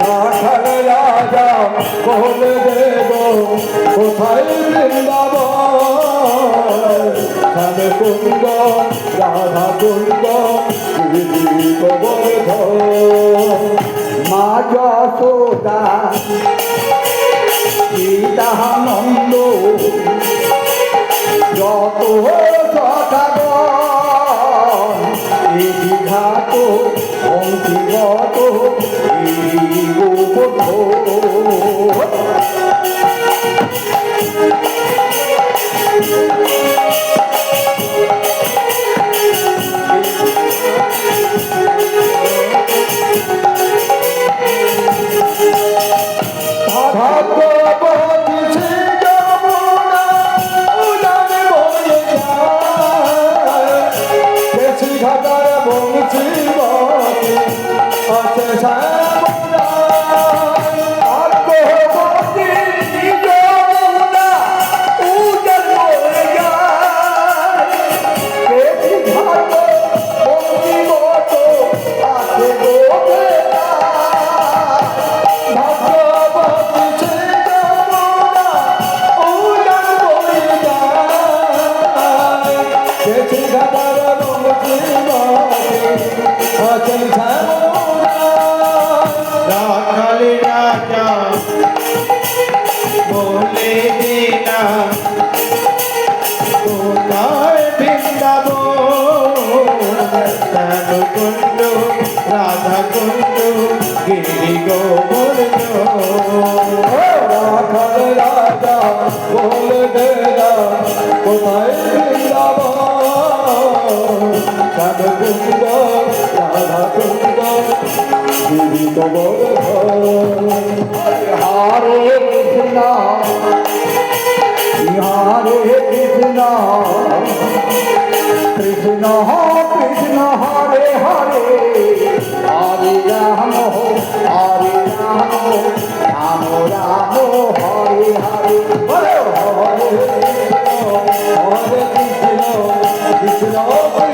রাখাল রাজা বলে দেব কোথায় বৃন্দাবন কুন্দ রাধা কুন্দ মা যশোদা সীতানন্দ যত অন্তিগত ভাগবতী কুন্দ রাধা কুন্দ গিরি গোবর্ধন হারে কৃষ্ণ হরে কৃষ্ণ কৃষ্ণ কৃষ্ণ হরে হরে হরে রাম হরে রাম রাম রাম হরে হরে হরে হরে কৃষ্ণ কৃষ্ণ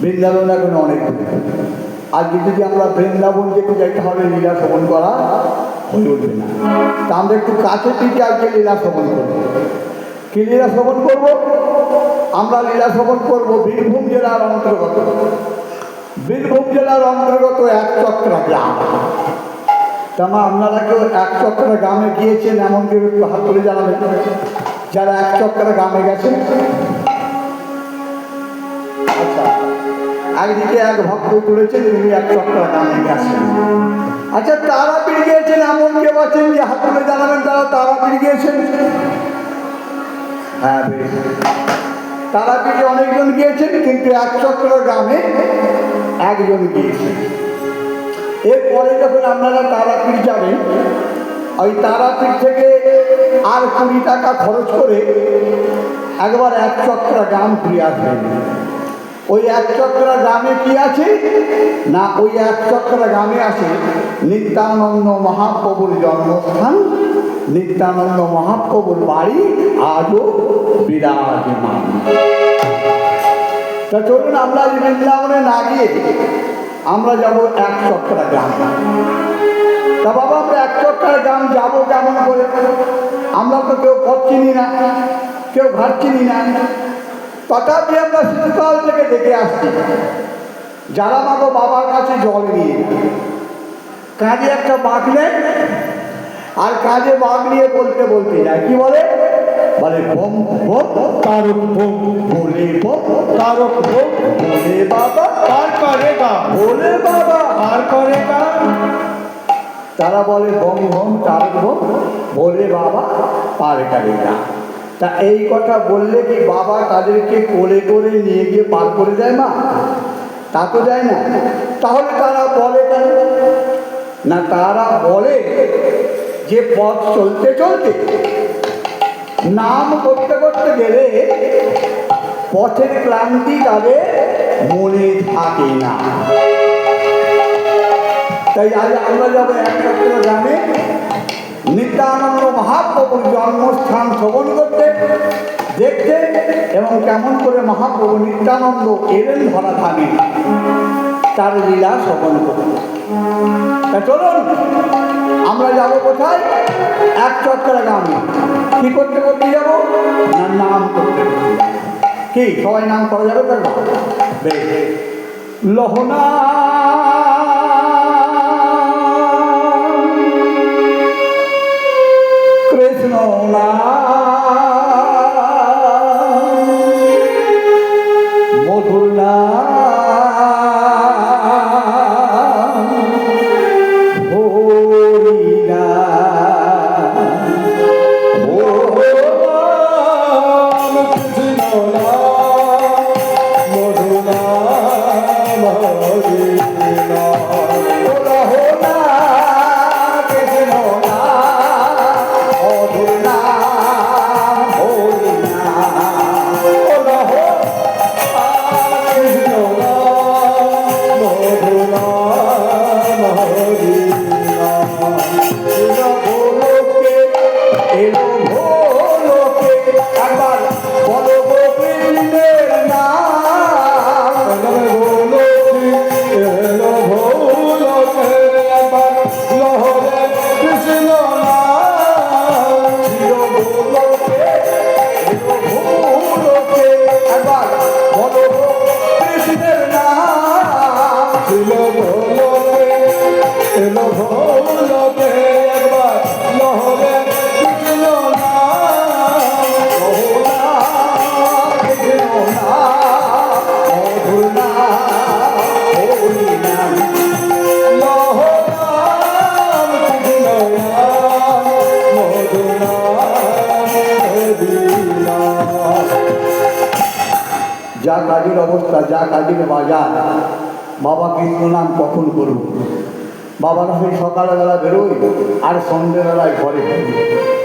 বৃন্দাবন এখন অনেক আজকে যদি আমরা বৃন্দাবন যেতে যাইতে হবে লীলা শ্রবণ করা হয়ে উঠবে না তা আমরা একটু কাছে পিঠে আজকে লীলা শ্রবণ করব কি লীলা শ্রবণ করব আমরা লীলা শ্রবণ করব বীরভূম জেলার অন্তর্গত বীরভূম জেলার অন্তর্গত এক চক্রা গ্রাম তামা আপনারা কেউ এক চক্করে গ্রামে গিয়েছেন, এমন কেউ একটু হাত তুলে জানাবেন। যারা এক চক্রা গ্রামে গেছেন। আচ্ছা একদিকে এক ভক্ত তুলেছেন, তিনি এক চক্রা গ্রামে গেছেন। আচ্ছা তারা তারাপীঠ গিয়েছেন, এমন কেউ আছেন যে হাত তুলে জানাবেন, তারা তারা তারাপীঠ গিয়েছেন? হ্যাঁ বেশ। তারাপীঠে অনেকজন গিয়েছেন, কিন্তু এক চক্র গ্রামে একজন গিয়েছেন। এরপরে যখন আপনারা তারাপীঠ যাবেন, ওই তারাপীঠ থেকে আর কুড়ি টাকা খরচ করে একবার এক চক্রা গ্রাম ঘুরে আসবেন। ওই এক চক্রা গ্রামে কি আছে? না, ওই এক চক্রা গ্রামে আছে নিত্যানন্দ মহাপ্রভুর জন্মস্থান। নিত্যানন্দ মহাপ্রভুর বাড়ি আজও বিরাজমান। তা চলুন, আমরা বৃন্দাবনে না গিয়ে আমরা যাব এক চক্রা গ্রাম। তা বাবা, আমরা এক চক্রা গ্রাম যাব কেমন করে? আমরা তো কেউ পথ চিনি না, কেউ ঘাট চিনি না। তথাপি আমরা শীতকাল থেকে দেখে আসছি। যারা মাগো বাবার কাছে জল নিয়ে। কাঁধে একটা বাঁক নেয়, আর কাঁধে বাঁক নিয়ে বলতে বলতে যায়। কি বলে? বলে বোম বোম তারক বোম বলে বোম তারক বোম বলে বাবা পার করেগা বলে বাবা। পার করেগা তারা বলে বম বম তারক বোম বলে বাবা পার করে না তা এই কথা বললে কি বাবা তাদেরকে কোলে করে নিয়ে গিয়ে পার করে দেয় মা? তা তো যায় না। তাহলে তারা বলে কেন? না তারা বলে যে পথ চলতে চলতে নাম করতে করতে গেলে পথের ক্লান্তি তাদের মনে থাকে না। তাই আজ আমরা যাব একমাত্র গ্রামে। নিত্যানন্দ মহাপ্রভুর জন্মস্থান শ্রবণ করতে, দেখতে এবং কেমন করে মহাপ্রভু নিত্যানন্দ এলেন ধরা থামে তার লীলা শ্রবণ করতে। তা চলুন, আমরা যাব কোথায়? এক চক্করা গ্রামে। কি করতে করতে যাব? না নাম করতে। কি? সবাই নাম করা যাবে তার বেশ। লহনা বাবা কৃষ্ণ নাম কখন করব বাবারা সেই সকালবেলা বেরোই আর সন্ধ্যেবেলায় ঘরে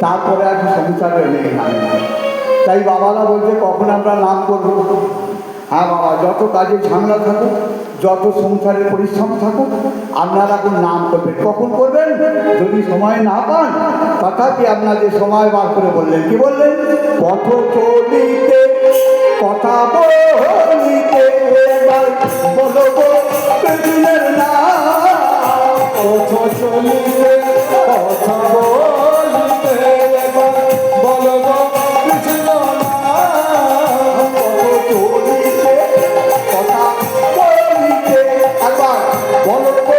তারপরে আর সংসারে নেই নামে। তাই বাবারা বলছে, কখন আমরা নাম করব? হ্যাঁ বাবা, যত কাজে ঝামেলা থাকুক, যত সংসারের পরিশ্রম থাকুক, আপনারা এখন নাম করবেন। কখন করবেন? যদি সময় না পান। তথাপি আপনাদের সময় বার করে বললেন। কি বললেন? পথ চলিতে কথা বলিতে বলব নাম। চলিতে কথা বলিতে চলিতে কথা বলিতে বলব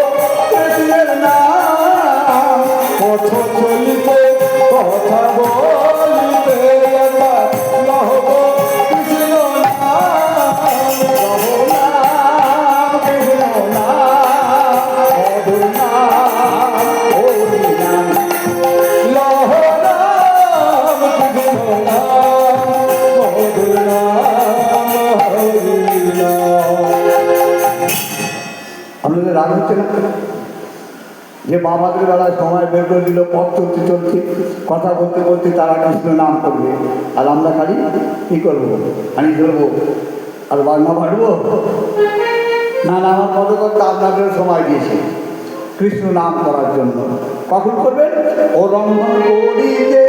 পথ চলিতে কথা বলিতে যে বাবাদের বেলায় সময় বের করে দিল, পথ চলতে চলতে, কথা বলতে বলতে তারা কৃষ্ণ নাম করবে। আর আমরা খালি কী করব? আমি ধরবো। আর বান্না বাড়বো না না, আমার পদকর্তা আপনাদের সময় দিয়েছে। কৃষ্ণ নাম করার জন্য। কখন করবেন ও রন্ধন করিতে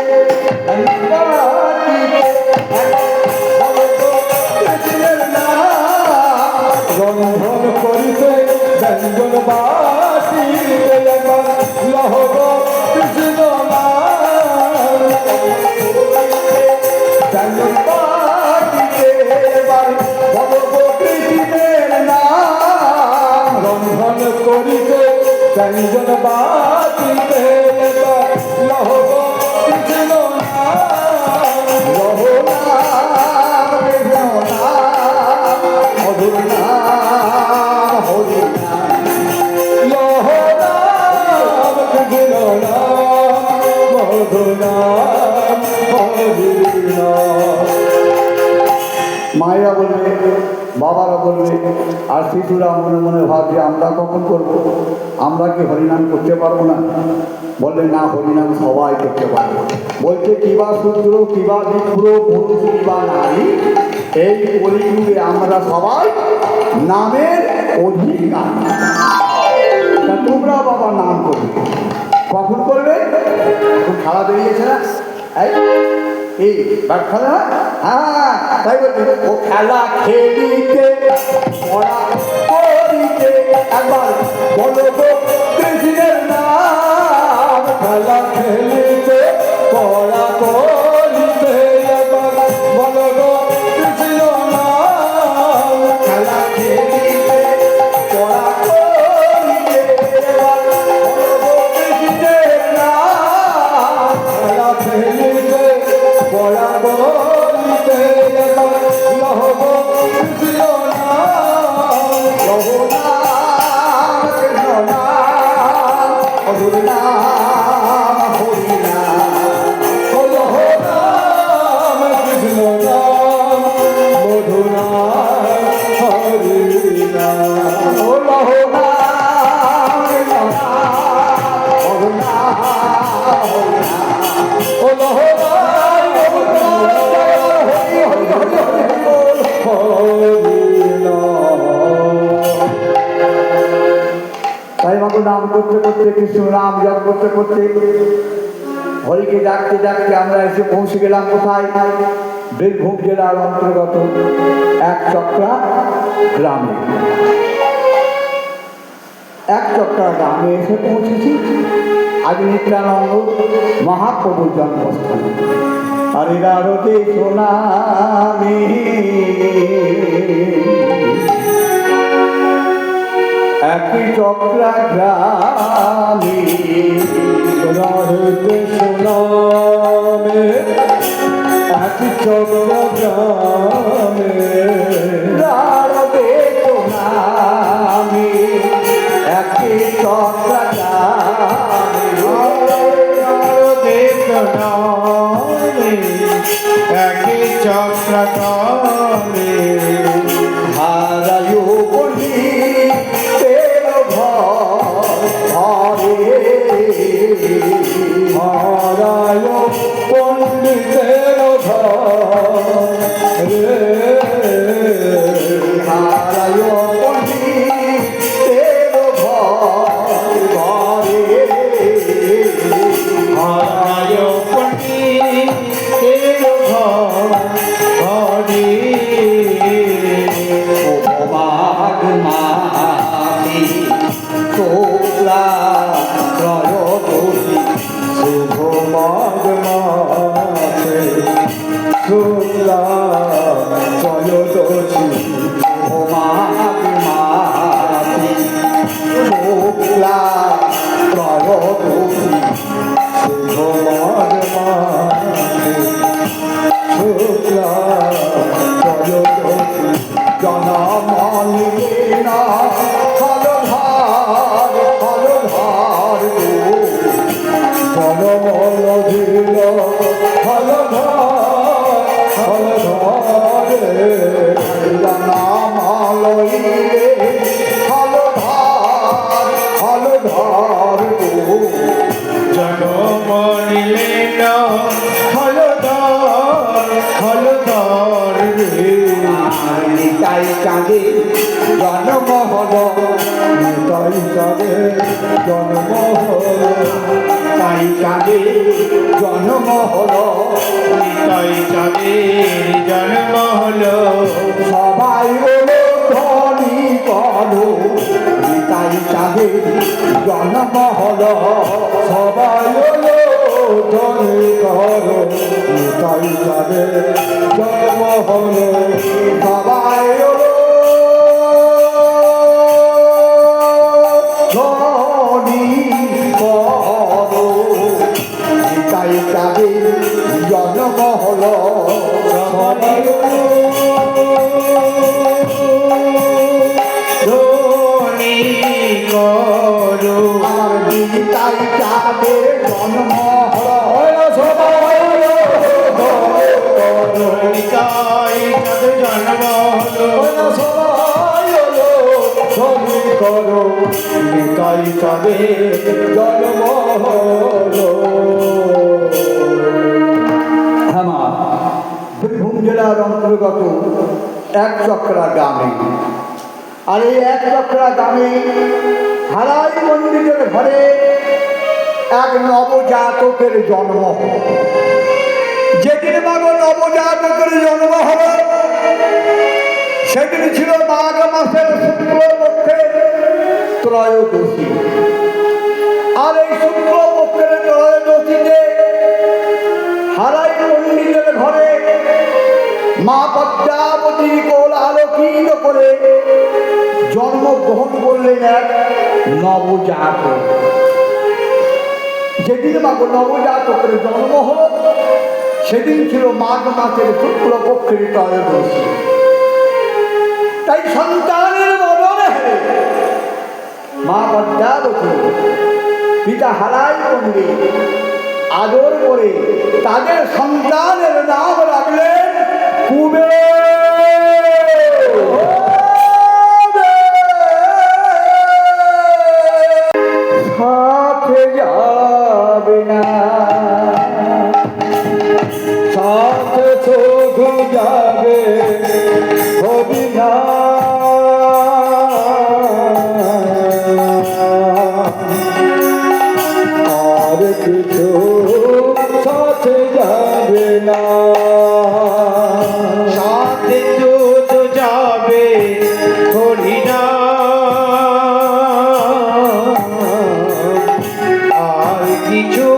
আর শিশুরা মনে মনে ভাবছে আমরা কখন করব? আমরা কি হরিনাম করতে পারব না? বললে, না, হরিনাম সবাই করতে পারব। বলছে, কিবা শূদ্র, কিবা বিপ্র পুরুষ কিবা নারী, এই কলিযুগে আমরা সবাই নামের অধিকার। তোমরা বাবা নাম করবে। কখন করবে? খেলা বেরিয়েছে না? এই বাট খেলা না? হ্যাঁ তাই বলছি ও খেলা খেলিতে পড়া করিতে বলো বীরভূম জেলার অন্তর্গত এক চক্রা গ্রামে। এক চক্রা গ্রামে এসে পৌঁছেছি আজ নিত্যানন্দ মহাপ্রভুর জন্মস্থান। হরিদারতে সোনামি একই চক্রা গ্রামে রাধে সোনামে এক চক্র গ্রামে রাধে সোনামি একই চক্রা গ্রামে হারায় বলি তেল ঘরে হারায় চাঁদে জনমহল সবাই হলো করো তাই তাদের জনমহল হলো সবাই জন্ম হলো হ্যাঁ বীরভূম জেলার অন্তর্গত এক চক্রা গ্রামে। আর এই এক চক্রা গ্রামে হারাই পণ্ডিতের ঘরে এক নবজাতকের জন্ম যেদিন মাগো নবজাতকের জন্ম হল সেদিন ছিল মাঘ মাসের শুক্লপক্ষের ত্রয়োদশী আর এই শুক্লপক্ষের ত্রয়োদশীতে হারাই পণ্ডিতের ঘরে মা পদ্মাবতী কোল আলোকিত করে জন্মগ্রহণ করলেন এক নবজাত যেদিন মাগো নবজাতকের জন্ম হল, সেদিন ছিল মাঘ মাসের শুক্লপক্ষের ত্রয়োদশী। পিতা হারাই করবে আদর করে তাদের সন্তানের নাম রাখলেন কুবের। আর কিছু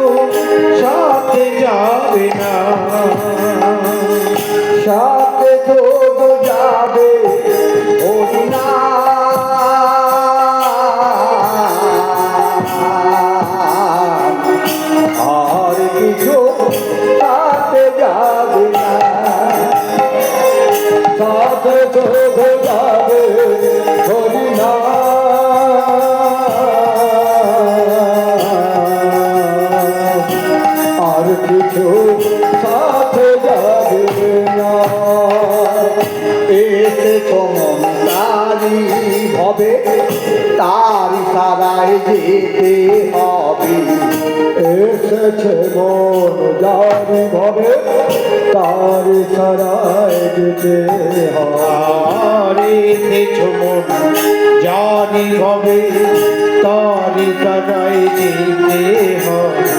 তার যেতে হারে হয় মন জানি হবে তারি তারাই যেতে হবে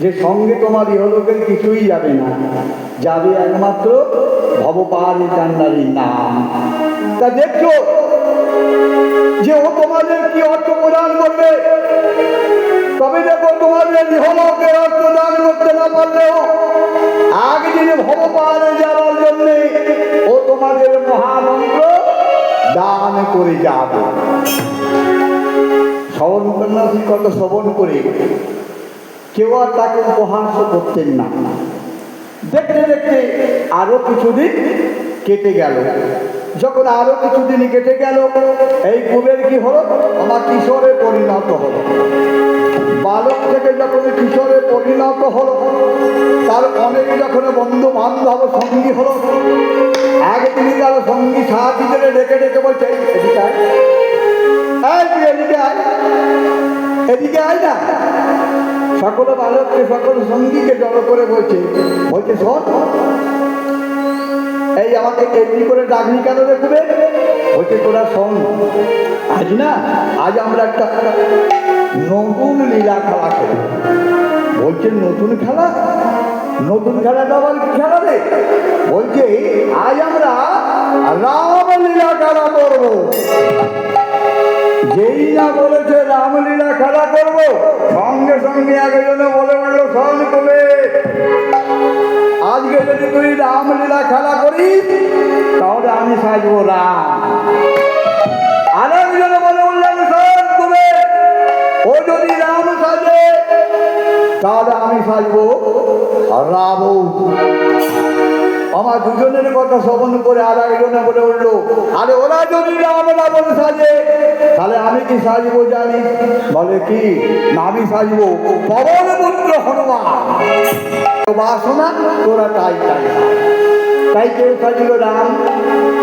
যে সঙ্গে তোমার ইহলোকের কিছুই যাবে না, যাবে একমাত্র ভবপাল কান্ডারির নাম তা দেখছ যে ও তোমাদের কি অর্থ প্রদান করবে? তবে দেখো তোমাদের ইহলোকের অর্থ দান করতে না পারলেও একদিন ভবপালে যাওয়ার জন্য ও তোমাদের মহামন্ত্র দান করে যাবে। শ্রবণ সন্ন্যাসীর কত শ্রবণ করে। কেউ আর তাকে উপহাস করতেন না। দেখতে দেখতে আরও কিছুদিন কেটে গেল। যখন আরও কিছুদিন কেটে গেল এই কুবের কি হলো? আমার কিশোরে পরিণত হলো। বালক থেকে যখন কিশোরে পরিণত হলো তার অনেক যখন বন্ধু বান্ধব সঙ্গী হলো একদিনই তার সঙ্গী সাথীদের ডেকে ডেকে বলছে "এই, এদিকে আয়। এই এদিকে আয়। এদিকে আয় না? সকল বালককে, সকল সঙ্গীকে জড়ো করে বলছে। বলছে, শোন, এই আমাকে এমনি করে ডাকনি কেন দেখবে বলছে, তোরা শোন, আজ না, আজ আমরা একটা নতুন লীলা খেলা খেলি বলছে, নতুন খেলা? নতুন আবার কি খেলা রে? বলছে, আজ আমরা রাম রামলীলা খেলা করব। যেই না বলেছে রামলীলা খেলা করব, সঙ্গে সঙ্গে একজনে বলে বলল, শোন কবে? আজকে যদি তুই রামলীলা খেলা করিস, তাহলে আমি সাজবো রাম। আর বলে বললেন কবে? ও যদি রাম সাজে, তাহলে আমি সাজবো রাবণ। আমার দুজনের কথা শ্রবণ করে আর একজনে বলে উঠল, আরে ওরা যদি রাম রাবণ সাজে তাহলে আমি কি সাজবো জানি? বলে কি? আমি সাজবো। পবন পুত্র হনুমান। বাসনা, তোরা তাই তাই তাই কেউ সাজল রাম,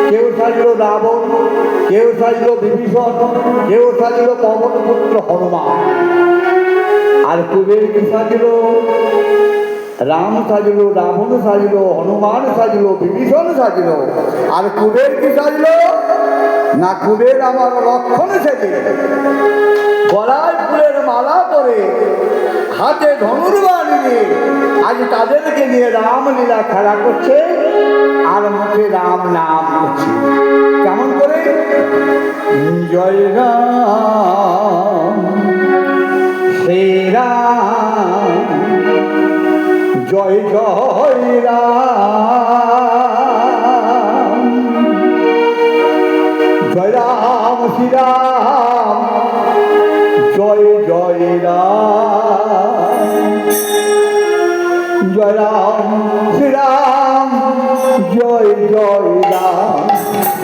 কেউ সাজল রাবণ, কেউ সাজল বিভীষণ, কেউ সাজল পবন পুত্র হনুমান। আর কুবের কি সাজলো? রাম সাজলো, রাবণ সাজলো, হনুমান সাজলো, বিভীষণ সাজলো। আর কুবের কি সাজলো? না কুবের আমার লক্ষণ সেজে গলায় ফুলের মালা পরে হাতে ধনুর্বাণ নিয়ে আজ তাদেরকে নিয়ে রামলীলা খেলা করছে আর মুখে রাম নাম করছে। কেমন করে? জয় রাম শ্রীরাম জয় জয় রাম।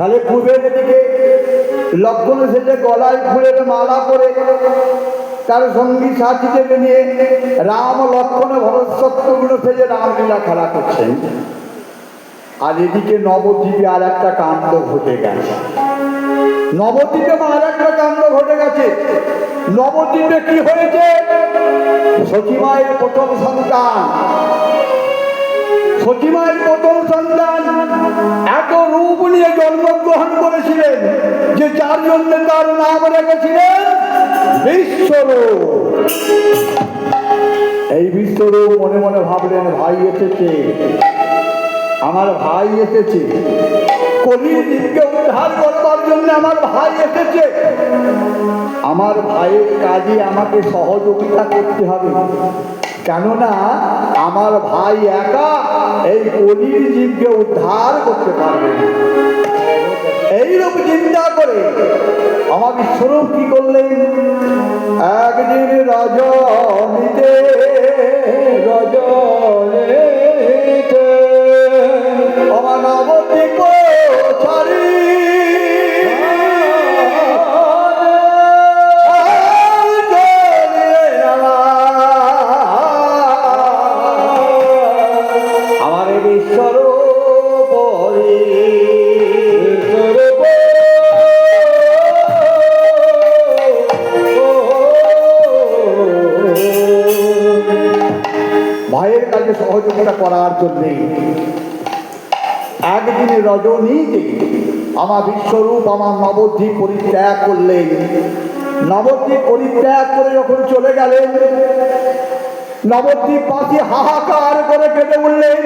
তাহলে পূর্বের দিকে লক্ষণ সেজে গলায় ফুলের মালা পরে তার সঙ্গী সাথীদের নিয়ে রাম, লক্ষণ ভরসত্বগুলো সেজে রামলীলা খেলা করছেন। আর এদিকে নবদ্বীপে আর একটা কাণ্ড ঘটে গেছে। নবদ্বীপে আর একটা কাণ্ড ঘটে গেছে। নবদ্বীপে কি হয়েছে? সচিমায়ের প্রথম সন্তান। সচিমায়ের প্রথম সন্তান এত রূপ নিয়ে জন্মগ্রহণ করেছিলেন যে যার জন্য তার নাম রেখেছিলেন বিশ্বরূপ। এই বিশ্বরূপ মনে মনে ভাবলেন, ভাই এসেছে। আমার ভাই এসেছে। কলির উদ্ধার করবার জন্য আমার ভাই এসেছে। আমার ভাইয়ের কাজে আমাকে সহযোগিতা করতে হবে। কেননা আমার ভাই একা এই কলির জীবকে উদ্ধার করতে পারবে। এইরূপ চিন্তা করে আমার বিশ্বরূপ কি করলেন একদিন রজনীতে রজনীতে আমার নবদ্বীপ ছাড়ি ভাইয়ের কাছে সহযোগিতা করার জন্যে। একদিন রজনীতে আমার বিশ্বরূপ, আমার নবদ্বীপ পরিত্যাগ করলেন। নবদ্বীপ পরিত্যাগ করে যখন চলে গেলেন, নবদ্বীপ পাশে হাহাকার করে কেটে উঠলেন।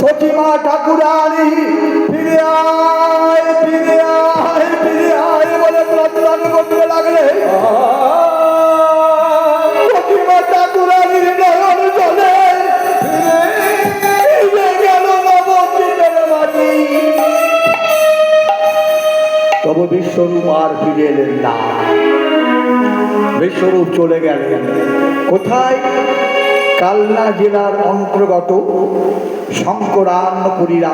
সচিমা ঠাকুরানি, ফিরে আয় ফিরে আয় ফিরে আয় বলে প্রতিবাদ করতে লাগলেন। সচিমা ঠাকুরানির বিশ্বরূপ আর ফিরে এলেন না। বিশ্বরূপ চলে গেলেন। কোথায়? কালনা জেলার অন্তর্গত শঙ্করান্নপুরীর